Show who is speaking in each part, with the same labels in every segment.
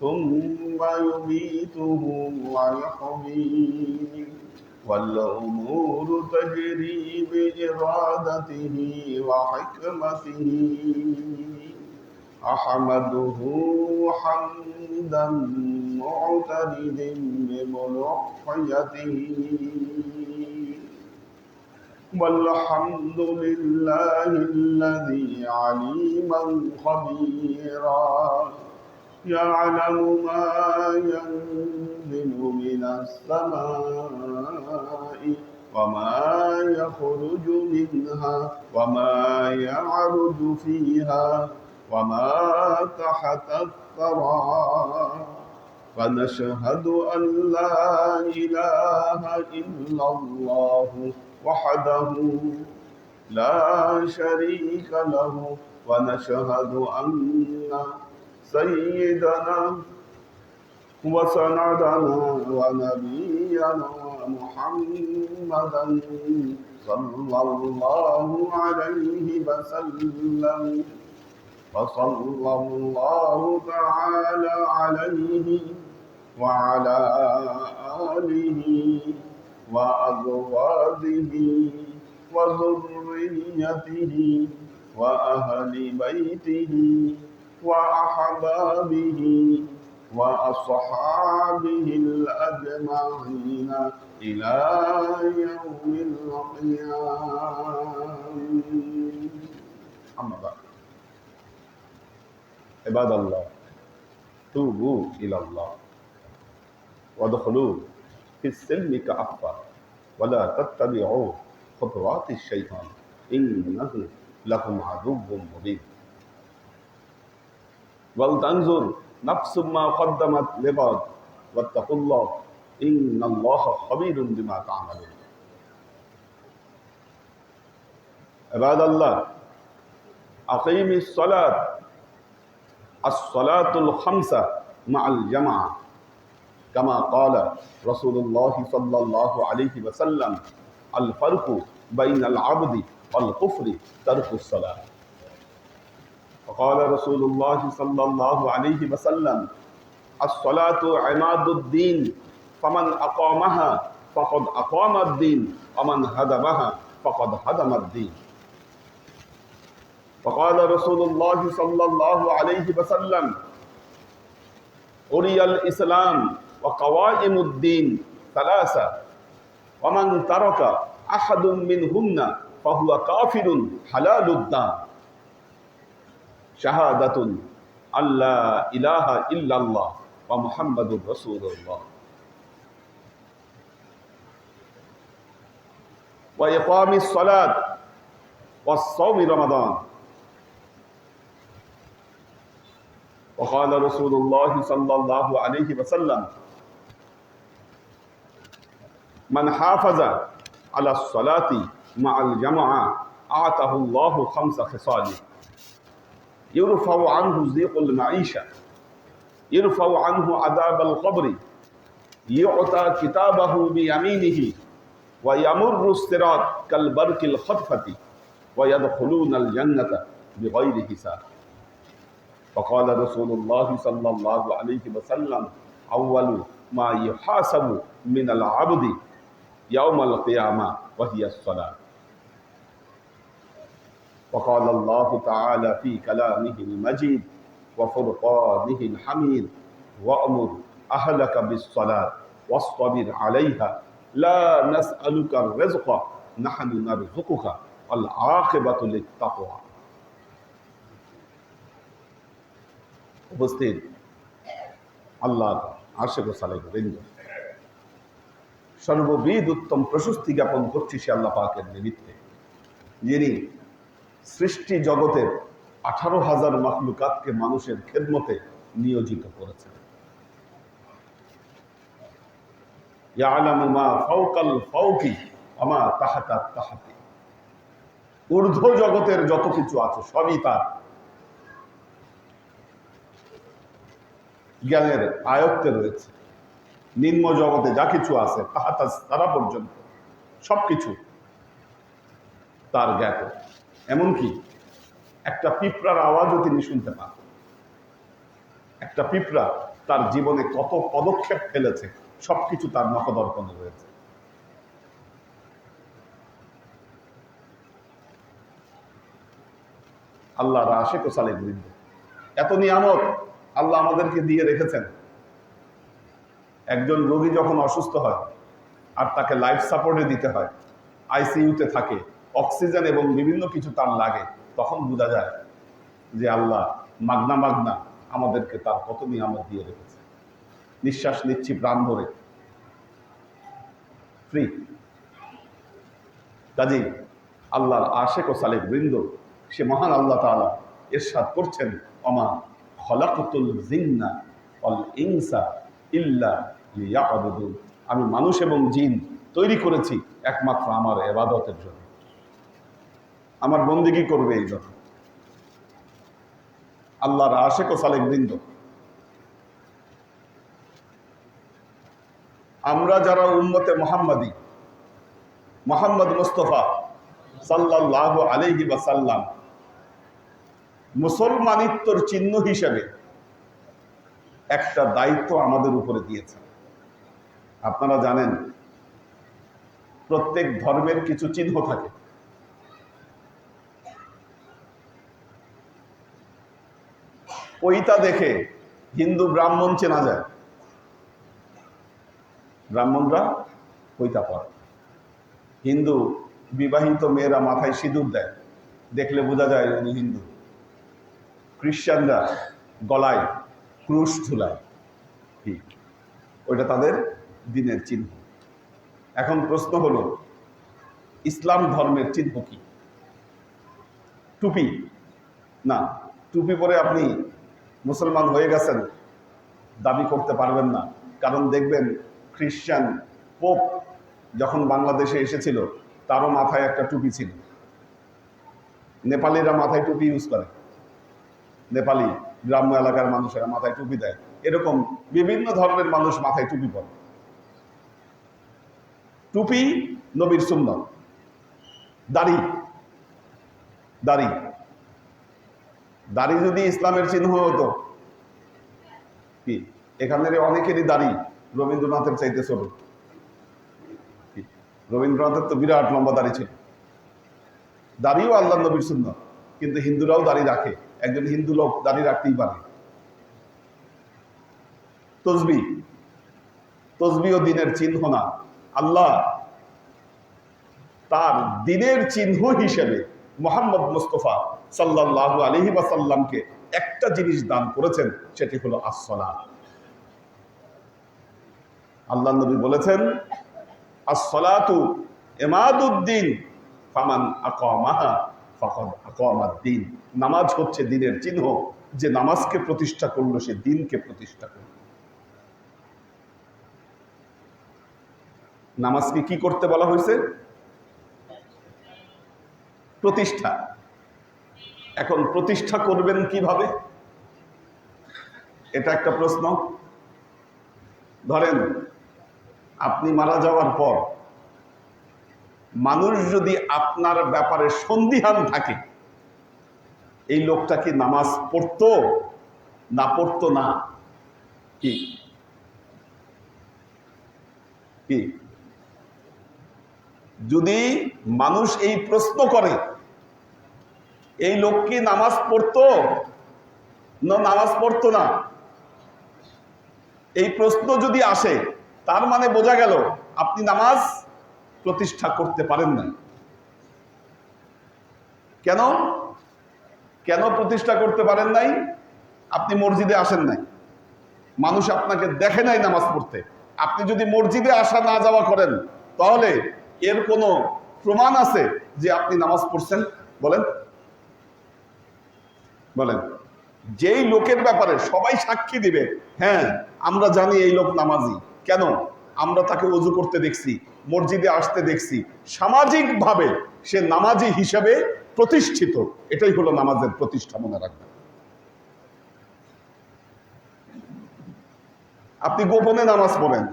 Speaker 1: ثم يميته ويحييه والأمور تجري بإرادته وحكمته أحمده حمدا معتدد بملوحيته والحمد لله الذي عليما خبيرا يعلم ما ينزل من السماء وما يخرج منها وما يعرج فيها وما تحت الثرى. فنشهد أن لا إله إلا الله وحده لا شريك له. ونشهد أن سيدنا وسندنا ونبينا محمدا صلى الله عليه وسلم وصلى الله تعالى عليه وعلى آله وأزواجه وذريته وأهل بيته وأحبابه وأصحابه الأجمعين إلى يوم القيامة. أما بعد. عباد الله توبوا إلى الله وادخلوا في السلم كأفة ولا تتبعوا خطوات الشيطان. إنه لكم عدو مبين. ولتنظر نفس ما قدمت لغد واتقوا الله إن الله خبير بما تعملون عباد الله أقيم الصلاة الصلاة الخمسة مع الجماعة كما قال رسول الله صلى الله عليه وسلم الفرق بين العبد والكفر ترك الصلاة وقال رسول الله صلى الله عليه وسلم الصلاة عماد الدين فمن أقامها فقد أقام الدين ومن هدمها فقد هدم الدين. وقال رسول الله صلى الله عليه وسلم أري الإسلام وقوائم الدين ثلاثة ومن ترك أحد منهن فهو كافر حلال الدم شهادة أن لا إله إلا الله ومحمد رسول الله وإقام الصلاة والصوم رمضان وقال رسول الله صلى الله عليه وسلم من حافظ على الصلاة مع الجماعة أعطاه الله خمس خصال يرفع عنه ضيق المعيشة يرفع عنه عذاب القبر يعطى كتابه بيمينه ويمر الصراط كالبرق الخطفة ويدخلون الجنة بغير حساب. وقال رسول الله صلى الله عليه وسلم أول ما يحاسب من العبد يوم القيامة وهي الصلاة. وقال الله تعالى في كلامه المجيد وفرقانه الحميد وأمر أهلك بالصلاة واصطبر عليها لا نسألك الرزق نحن نرزقك والعاقبة للتقوى উপস্থিত আল্লাহ আশেক সালেহিন্দ সর্ববিদ উত্তম প্রশস্তি জ্ঞাপন করছি সে আল্লাহ পাকের নিমিত্তে যিনি সৃষ্টি জগতের আঠারো হাজার মাখলুকাতকে মানুষের খেদমতে নিয়োজিত করেছেন আমা তাহাতা তাহাতি। ঊর্ধ্ব জগতের যত কিছু আছে সবই তার। জ্ঞানের আয়ত্তে রয়েছে। নিম্ন জগতে যা কিছু আছে তাহাতা তারা পর্যন্ত সবকিছু তার জ্ঞাত। এমনকি একটা পিঁপড়ার আওয়াজও তিনি শুনতে পান। একটা পিঁপড়া তার জীবনে কত পদক্ষেপ ফেলেছে, সবকিছু তার নখদর্পণে রয়েছে। আল্লাহর আশেক ও বৃন্দ, এত নিয়ামত আল্লাহ আমাদেরকে দিয়ে রেখেছেন। একজন রোগী যখন অসুস্থ হয় আর তাকে লাইফ সাপোর্টে দিতে হয় আইসিইউতে থাকে অক্সিজেন এবং বিভিন্ন কিছু তার লাগে, তখন বোঝা যায় যে আল্লাহ মাগনা মাগনা আমাদেরকে তার কত নিয়ামত দিয়ে রেখেছে। নিঃশ্বাস নিচ্ছি প্রাণ ভরে। ফ্রি কাজেই আল্লাহর আশেক ও সালেক বৃন্দ, সে মহান আল্লাহ তাআলা এরশাদ করছেন অমা খলাকুতুল জিন্না অল ইনসা ইল্লা লিয়াবুদুন। আমি মানুষ এবং জিন তৈরি করেছি একমাত্র আমার এবাদতের জন্য। আমার বন্দিগি করবে এই জন্য আল্লাহর আশেক ও সালেক বৃন্দ। আমরা যারা উম্মতে মোহাম্মদী, মোহাম্মদ মুস্তফা সাল্লাহ আলহি সাল্লাম মুসলমানিত্বর চিহ্ন হিসেবে একটা দায়িত্ব আমাদের উপরে দিয়েছে। আপনারা জানেন, প্রত্যেক ধর্মের কিছু চিহ্ন থাকে। ওইটা দেখে হিন্দু ব্রাহ্মণ চেনা যায়। ব্রাহ্মণরা ওইটা পড়ে। হিন্দু বিবাহিত মেয়েরা মাথায় সিঁদুর দেয়। দেখলে বোঝা যায় উনি হিন্দু। খ্রিস্টানরা গলায় ক্রুশ ঝুলায়। ঠিক। ওইটা তাদের দিনের চিহ্ন। এখন প্রশ্ন হলো, ইসলাম ধর্মের চিহ্ন কি? টুপি? না, টুপি পরে আপনি মুসলমান হয়ে গেছেন, দাবি করতে পারবেন না। কারণ দেখবেন খ্রিস্টান পোপ যখন বাংলাদেশে এসেছিল, তারও মাথায় একটা টুপি ছিল। নেপালিরা মাথায় টুপি ইউজ করে। নেপালি গ্রাম্য এলাকার মানুষেরা মাথায় টুপি দেয়। এরকম বিভিন্ন ধরনের মানুষ মাথায় টুপি পরে। টুপি নবীর সুন্দর দাড়ি। দাড়ি। দাড়ি যদি ইসলামের চিহ্ন হতো, কি? এখানের অনেকেরই দাড়ি রবীন্দ্রনাথের চাইতে ছোট। রবীন্দ্রনাথের তো বিরাট লম্বা দাড়ি ছিল। দাড়িও আল্লাহ নবীর শূন্য কিন্তু হিন্দুরাও দাড়ি রাখে। একজন হিন্দু লোক দাড়ি রাখতেই পারে। তসবি। তসবিও দিনের চিহ্ন না। আল্লাহ তার দিনের চিহ্ন হিসেবে মোহাম্মদ মুস্তফা সাল্লাহ আলহি সাল্লামকে একটা জিনিস দান করেছেন, সেটি হলো আসলা আল্লাহ নবী বলেছেন আসলাতু এমাদুদ্দিন ফামান ফকদ নামাজ হচ্ছে দিনের চিহ্ন, যে নামাজকে প্রতিষ্ঠা করল, সে দিনকে প্রতিষ্ঠা করল। নামাজকে কি করতে বলা হয়েছে? প্রতিষ্ঠা। এখন প্রতিষ্ঠা করবেন কীভাবে? এটা একটা প্রশ্ন। ধরেন, আপনি মারা যাওয়ার পর মানুষ যদি আপনার ব্যাপারে সন্দিহান থাকে, এই লোকটা কি নামাজ পড়তো? না পড়তো না? কি? কি? যদি মানুষ এই প্রশ্ন করে এই লোক কি নামাজ পড়তো? না, নামাজ পড়তো না। এই প্রশ্ন যদি আসে, তার মানে বোঝা গেল আপনি নামাজ প্রতিষ্ঠা করতে পারেন না কেন? কেন প্রতিষ্ঠা করতে পারেন নাই? আপনি মসজিদে আসেন নাই। মানুষ আপনাকে দেখে নাই নামাজ পড়তে। আপনি যদি মসজিদে আসা না যাওয়া করেন, তাহলে এর কোনো প্রমাণ আছে যে আপনি নামাজ পড়ছেন? বলেন। বলেন। যেই লোকের ব্যাপারে সবাই সাক্ষী দিবে হ্যাঁ আমরা জানি এই লোক নামাজি। কেন? আমরা তাকে অজু করতে দেখছি, মসজিদে আসতে দেখছি। সামাজিকভাবে সে নামাজি হিসেবে প্রতিষ্ঠিত। এটাই হলো নামাজের প্রতিষ্ঠা মনে রাখবেন। আপনি গোপনে নামাজ পড়েন,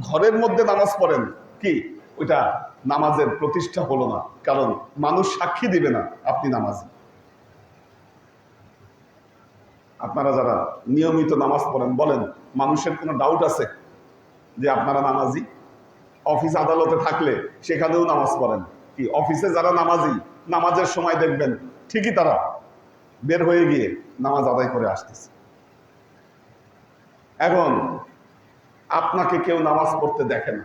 Speaker 1: ঘরের মধ্যে নামাজ পড়েন, কি? ওইটা নামাজের প্রতিষ্ঠা হলো না। কারণ মানুষ সাক্ষী দিবে না আপনি নামাজি। আপনারা যারা নিয়মিত নামাজ পড়েন, বলেন, মানুষের কোনো ডাউট আছে যে আপনারা নামাজি? অফিস আদালতে থাকলে সেখানেও নামাজ পড়েন। কি, অফিসে যারা নামাজি, নামাজের সময় দেখবেন, ঠিকই তারা বের হয়ে গিয়ে নামাজ আদায় করে আসতেছে। এখন, আপনাকে কেউ নামাজ পড়তে দেখে না।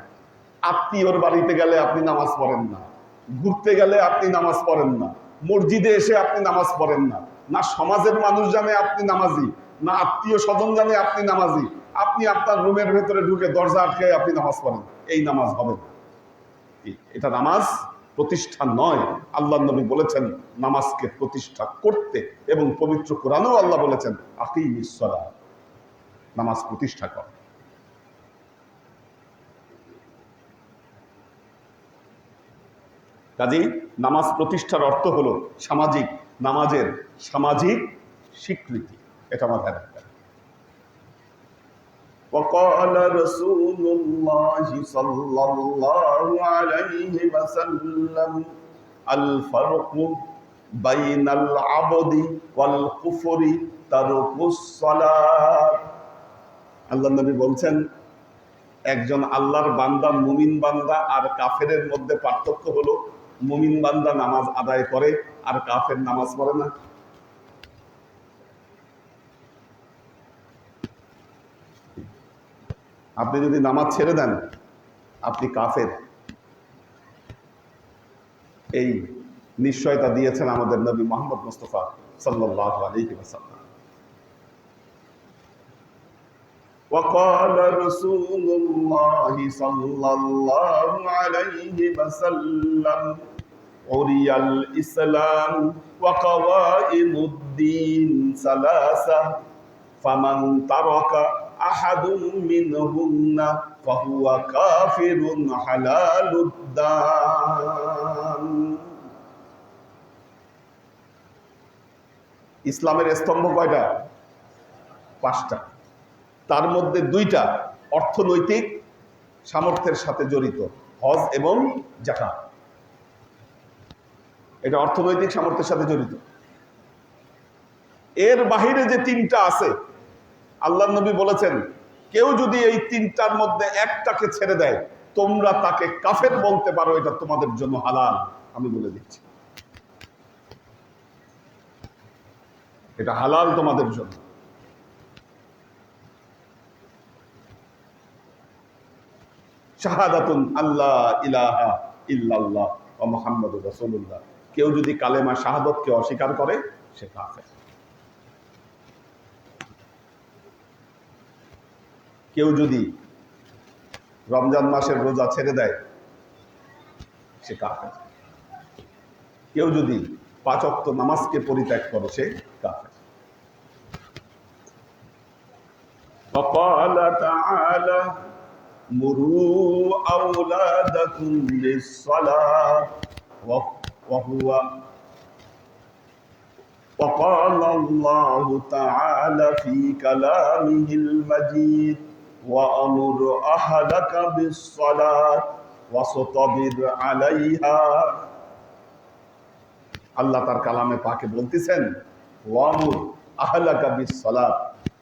Speaker 1: আত্মীয়র বাড়িতে গেলে আপনি নামাজ পড়েন না। ঘুরতে গেলে আপনি নামাজ পড়েন না। মসজিদে এসে আপনি নামাজ পড়েন না। না সমাজের মানুষ জানে আপনি নামাজি, না আত্মীয় স্বজন জানে আপনি নামাজি। আপনি আপনার রুমের ভেতরে ঢুকে দরজা আটকে আপনি নামাজ পড়েন। এই নামাজ হবে এটা নামাজ প্রতিষ্ঠা নয়। আল্লাহ নবী বলেছেন, নামাজকে প্রতিষ্ঠা করতে এবং পবিত্র কোরআনেও আল্লাহ বলেছেন আকিম নামাজ প্রতিষ্ঠা কর। কাজেই নামাজ প্রতিষ্ঠার অর্থ হলো সামাজিক নামাজের সামাজিক স্বীকৃতি এটা মাথায় রাখবেন وقال رسول الله صلى الله عليه وسلم الفرق بين العبد والكفر ترك الصلاة আল্লাহ নবী বলছেন একজন আল্লাহর বান্দা মুমিন বান্দা আর কাফেরের মধ্যে পার্থক্য হলো মুমিন বান্দা নামাজ আদায় করে আর কাফের নামাজ পড়ে না। আপনি যদি নামাজ ছেড়ে দেন, আপনি কাফের। এই নিশ্চয়তা দিয়েছেন আমাদের নবী মোহাম্মদ মুস্তফা সাল্লাহ আলাইহি ওয়াসাল্লাম। وقال رسول الله صلى الله عليه وسلم عري الإسلام وقوائم الدين ثلاثة فمن ترك أحد منهن فهو كافر حلال الدم ইসলামের স্তম্ভ কয়টা পাঁচটা তার মধ্যে দুইটা অর্থনৈতিক সামর্থ্যের সাথে জড়িত, হজ এবং জাকাত। এটা অর্থনৈতিক সামর্থ্যের সাথে জড়িত। এর বাহিরে যে তিনটা আছে আল্লাহ নবী বলেছেন, কেউ যদি এই তিনটার মধ্যে একটাকে ছেড়ে দেয়, তোমরা তাকে কাফের বলতে পারো, এটা তোমাদের জন্য হালাল, আমি বলে দিচ্ছি। এটা হালাল তোমাদের জন্য। শাহাদাতুন আল্লাহ ইলাহা ইল্লাল্লাহ ও মোহাম্মদ রসুল্লাহ কেউ যদি কালেমা শাহাদতকে অস্বীকার করে সে কাফের কেউ যদি রমজান মাসের রোজা ছেড়ে দেয় সে কাফের কেউ যদি পাঁচক্ত নামাজকে পরিত্যাগ করে সে কাফের وقال تعالى مروا أولادكم للصلاة وهو وقال الله تعالى في كلامه المجيد وأمر أهلك بالصلاة واصطبر عليها আল্লাহ তার কালামে পাকে বলতেছেন ওয়ামুর আহলাকা বিস সালাত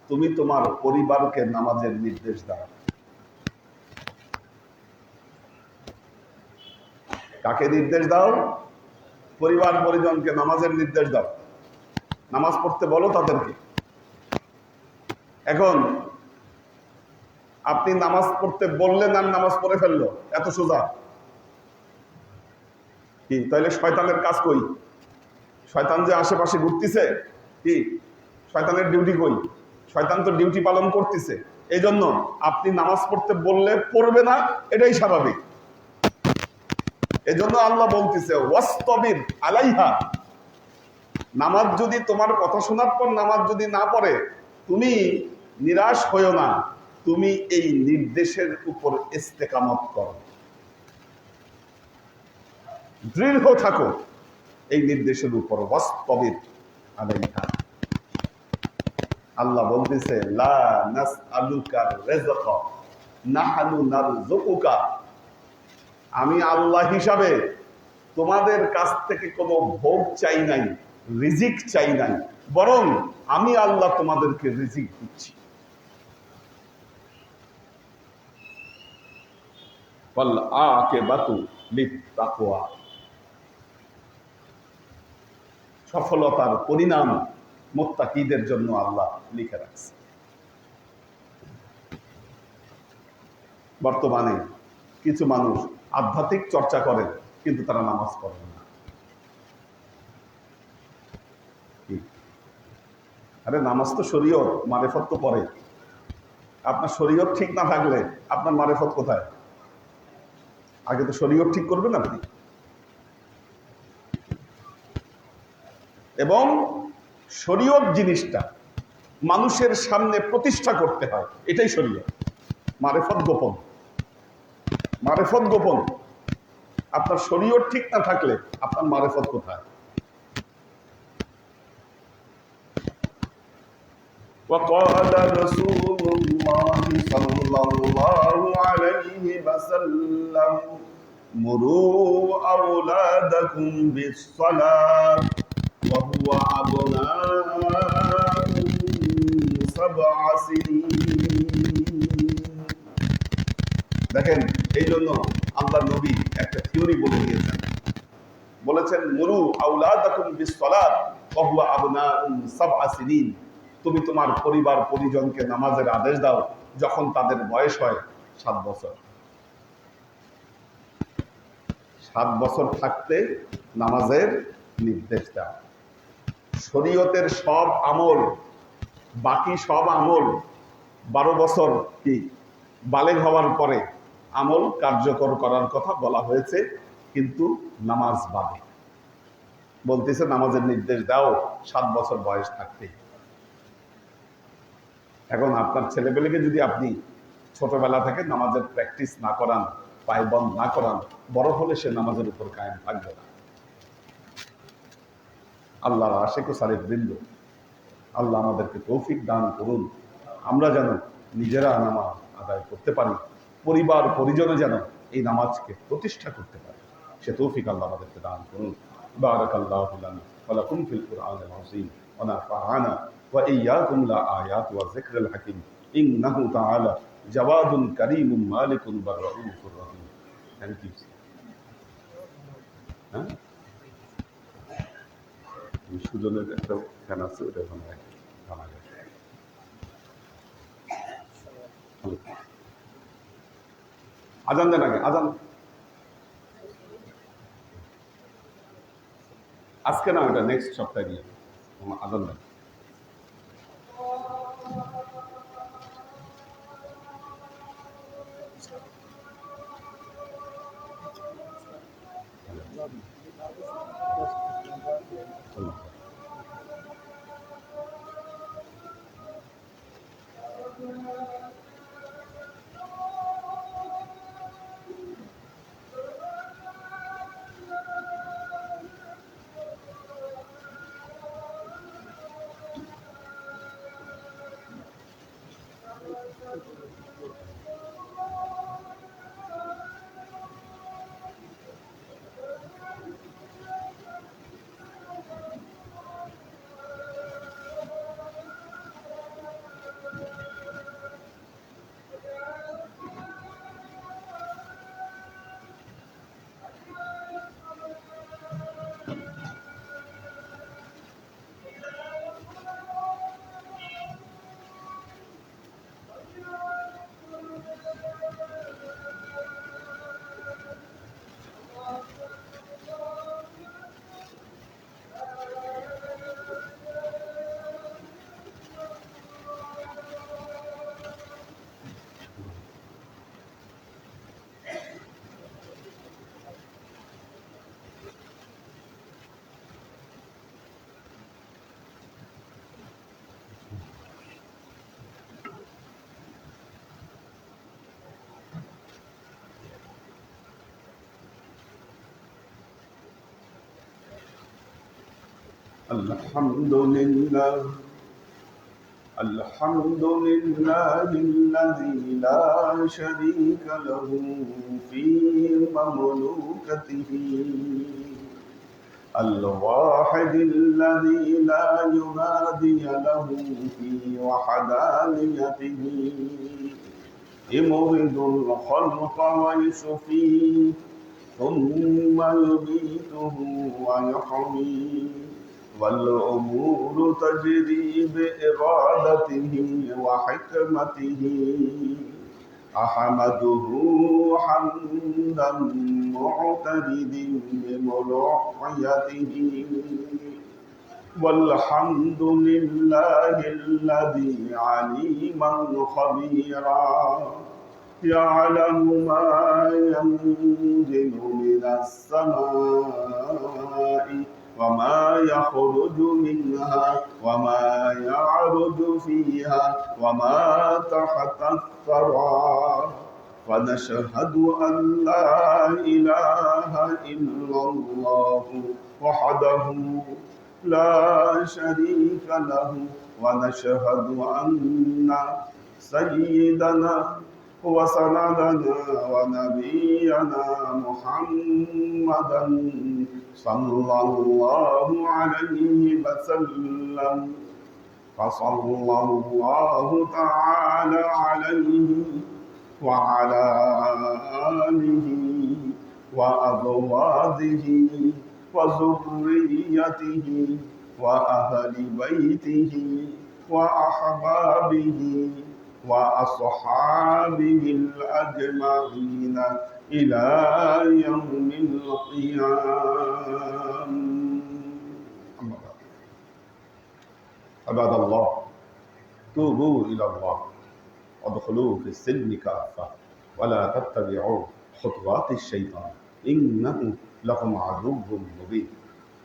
Speaker 1: তুমি তোমার পরিবারকে নামাজের নির্দেশ দাও কাকে নির্দেশ দাও? পরিবার পরিজনকে নামাজের নির্দেশ দাও। নামাজ পড়তে বলো তাদেরকে। এখন আপনি নামাজ পড়তে বললেন আর নামাজ পড়ে ফেলল, এত সোজা। কি তাহলে শয়তানের কাজ কই? শয়তান যে আশেপাশে ঘুরতেছে, কি? শয়তানের ডিউটি কই? শয়তান তো ডিউটি পালন করতেছে। এই জন্য আপনি নামাজ পড়তে বললে পড়বে না, এটাই স্বাভাবিক। এজন্য আল্লাহ বলতেছে, ওয়াস্তবির আলাইহা। নামাজ যদি তোমার কথা শোনার পর নামাজ যদি না পড়ে, তুমি নিরাশ হইও না। তুমি এই নির্দেশের উপর ইস্তেকামত করো। দৃঢ় থাকো এই নির্দেশের উপর বাস্তবিক আলাইহা। আল্লাহ বলতেছে, লা নাসআলুকা রিজকা নাহনু নারযুকুকা। আমি আল্লাহ হিসাবে তোমাদের কাছ থেকে কোনো ভোগ চাই নাই, রিজিক চাই নাই, বরং আমি আল্লাহ তোমাদেরকে রিজিক দিচ্ছি। সফলতার পরিণাম মোত্তাকিদের জন্য আল্লাহ লিখে রাখছে। বর্তমানে কিছু মানুষ আধ্যাত্মিক চর্চা করে কিন্তু তারা নামাজ পড়ে না। আরে নামাজ তো শরীয়ত, মারেফত তো পরে আপনার শরীয়ত ঠিক না থাকলে আপনার মারেফত কোথায়? আগে তো শরীয়ত ঠিক করবেন আপনি। এবং শরীয়ত জিনিসটা মানুষের সামনে প্রতিষ্ঠা করতে হয়, এটাই শরীয়ত। মারেফত গোপন। মারেফত গোপন আপনার শরীয়ত ঠিক না থাকলে আপনার মারেফত কোথায় وقال رسول الله صلى الله عليه وسلم مروا أولادكم بالصلاة وهو أبناء سبع سنين দেখেন এই জন্য আল্লাহ নবী একটা থিওরি বলে দিয়েছেন। বলেছেন, মুরু আউলাদাকুম সাবআ সিনিন। তুমি তোমার পরিবার, পরিজনকে নামাজের আদেশ দাও যখন তাদের বয়স হয় সাত বছর। সাত বছর থাকতে নামাজের নির্দেশ দাও। শরীয়তের সব আমল, বাকি সব আমল বারো বছর কি? বালেগ হওয়ার পরে আমল কার্যকর করার কথা বলা হয়েছে, কিন্তু নামাজ বাদে। বলতেছে, নামাজের নির্দেশ দাও, সাত বছর বয়স থাকতে এখন আপনার ছেলেপেলেকে যদি আপনি ছোটবেলা থেকে নামাজের প্র্যাকটিস না করান পায়বন্ধ না করান, বড় হলে সে নামাজের উপর কায়েম থাকবে না। আল্লাহর আশেক সারেফ বৃন্দ, আল্লাহ আমাদেরকে তৌফিক দান করুন। আমরা যেন নিজেরা নামাজ আদায় করতে পারি। পরিবার পরিজনে যেন এই নামাজকে প্রতিষ্ঠা করতে পারে সে তৌফিক আল্লাহ আমাদেরকে দান করুন بارك الله لنا ولكم في القرآن العظيم ونفعنا وإياكم لا آيات والذكر الحكيم إنه تعالى جواد كريم مالك بالرؤوف الرحيم Thank you. হ্যাঁ সুজনের একটা ফ্যান আছে ওটা ওখানে রাখি। আজান দেন আগে আজান আজকে না ওটা নেক্সট সপ্তাহে দিয়ে আজান দেন Thank you. الحمد لله الحمد لله الذي لا شريك له في مملوكته. الواحد الذي لا ينادي له في وحدانيته. يمرض الخلق ويشفيه ثم يميته ويحييه والأمور تجري بإرادته وحكمته. أحمده حمدا معترد بملوحيته والحمد لله الذي عليما خبيرا. يعلم ما ينزل من السماء وما يخرج منها وما يعرج فيها وما تحت الثرى ونشهد أن لا إله إلا الله وحده لا شريك له. ونشهد أن سيدنا وسندنا ونبينا محمدا صلى الله عليه وسلم. فصلى الله تعالى عليه وعلى آله وأزواجه وذريته وأهل بيته وأحبابه وأصحابه الأجمعين. إلى يوم القيامة عباد الله توبوا إلى الله. وادخلوا في السلم كافة. ولا تتبعوا خطوات الشيطان. إنه لكم عدو مبين.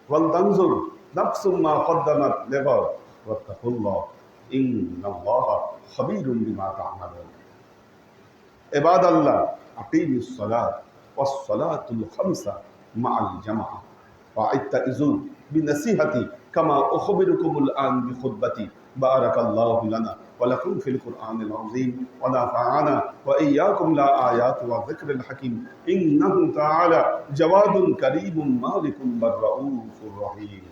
Speaker 1: ولتنظر نفس ما قدمت لغد. واتقوا الله. إن الله خبير بما تعملون. عباد الله أقيموا الصلاة والصلاة الخمسة مع الجماعة. واتئذوا بنصيحتي كما أخبركم الآن بخطبتي. بارك الله لنا ولكم في القرآن العظيم ونفعنا وإياكم لا آيات والذكر الحكيم. إنه تعالى جواد كريم مالك بالرؤوف الرحيم.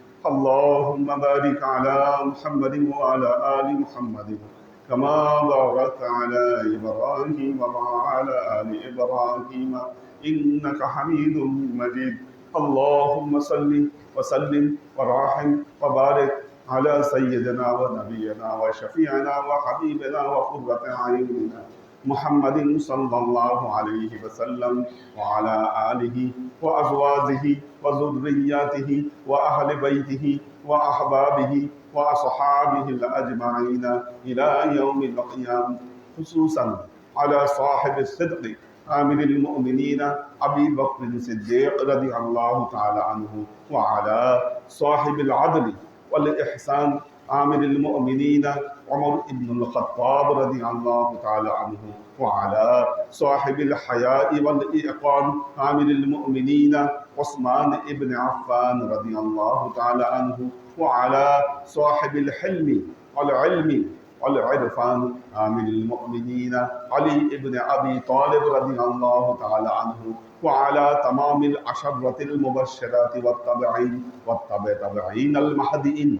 Speaker 1: اللهم بارك على محمد وعلى آل محمد كما باركت على إبراهيم وعلى آل إبراهيم إنك حميد مجيد. اللهم صل وسلم وراحم وبارك على سيدنا ونبينا وشفيعنا وحبيبنا وقرة أعيننا. محمد صلى الله عليه وسلم وعلى آله وأزواجه وذرياته وأهل بيته وأحبابه وأصحابه الأجمعين إلى يوم القيامة خصوصا على صاحب الصدق عامل المؤمنين أبي بكر الصديق رضي الله تعالى عنه وعلى صاحب العدل والإحسان عامل المؤمنين. عمر بن الخطاب رضي الله تعالى عنه وعلى صاحب الحياء والإيقان. عامل المؤمنين. عثمان بن عفان رضي الله تعالى عنه وعلى صاحب الحلم والعلم والعرفان. عامل المؤمنين. علي بن أبي طالب رضي الله تعالى عنه وعلى تمام العشرة المبشرات والتبعين والتبع تبعين المهديين.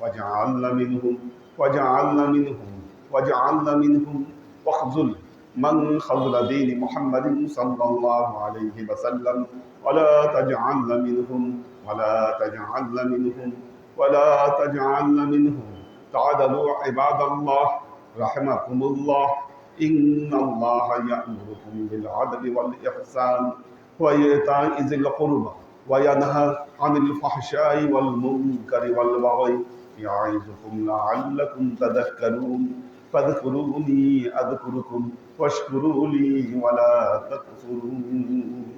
Speaker 1: واجعلنا منهم واجعلنا منهم واجعلنا منهم واخذل من خذل دين محمد صلى الله عليه وسلم. ولا تجعلنا منهم ولا تجعلنا منهم ولا تجعلنا منهم. تعدلوا عباد الله رحمكم الله. إن الله يأمركم بالعدل والإحسان وإيتاء ذي القربى وينهى عن الفحشاء والمنكر والبغي يعظكم لعلكم تذكرون فاذكروني أذكركم واشكروا لي ولا تكفرون.